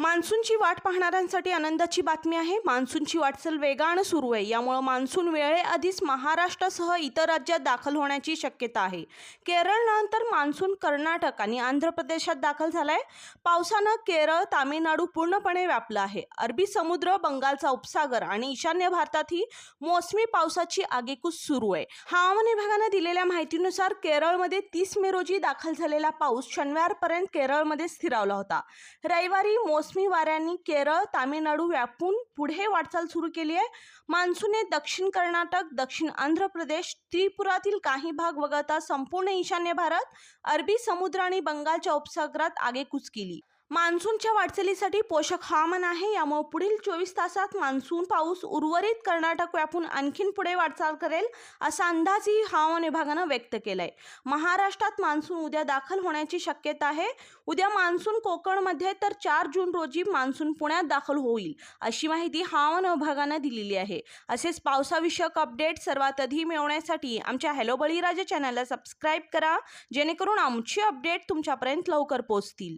मान्सूनची वाट पाहणाऱ्यांसाठी आनंदाची बातमी आहे. मान्सूनची वाटचाल वेगानं सुरू आहे. यामुळं मान्सून वेळेआधीच महाराष्ट्रासह इतर राज्यात दाखल होण्याची शक्यता आहे. केरळनंतर मान्सून कर्नाटक आणि आंध्र प्रदेशात दाखल झालाय. पावसानं केरळ तामिळनाडू पूर्णपणे व्यापलं आहे. अरबी समुद्र बंगालचा उपसागर आणि ईशान्य भारतातही मोसमी पावसाची आगेकूच सुरू आहे. हवामान विभागानं दिलेल्या माहितीनुसार केरळमध्ये तीस मे रोजी दाखल झालेला पाऊस शनिवारपर्यंत केरळमध्ये स्थिरावला होता. रविवारी मोस मोसमी वाऱ्यांनी केरळ तामिळनाडू व्यापून पुढे वाटचाल सुरू केली आहे. मान्सूनने दक्षिण कर्नाटक दक्षिण आंध्र प्रदेश त्रिपुरातील काही भाग वगळता संपूर्ण ईशान्य भारत अरबी समुद्र आणि बंगालच्या उपसागरात आगेकूच केली. मान्सूनच्या वाटचालीसाठी पोषक हवामान आहे. यामुळे पुढील चोवीस तासात मान्सून पाऊस उर्वरित कर्नाटक व्यापून आणखीन पुढे वाटचाल करेल असा अंदाजही हवामान विभागानं व्यक्त केलाय. महाराष्ट्रात मान्सून उद्या दाखल होण्याची शक्यता आहे. उद्या मान्सून कोकणमध्ये तर चार जून रोजी मान्सून पुण्यात दाखल होईल अशी माहिती हवामान विभागानं दिलेली आहे. असेच पावसाविषयक अपडेट सर्वात आधी मिळवण्यासाठी आमच्या हॅलो बळीराजा चॅनलला सबस्क्राईब करा जेणेकरून आमची अपडेट तुमच्यापर्यंत लवकर पोहोचतील.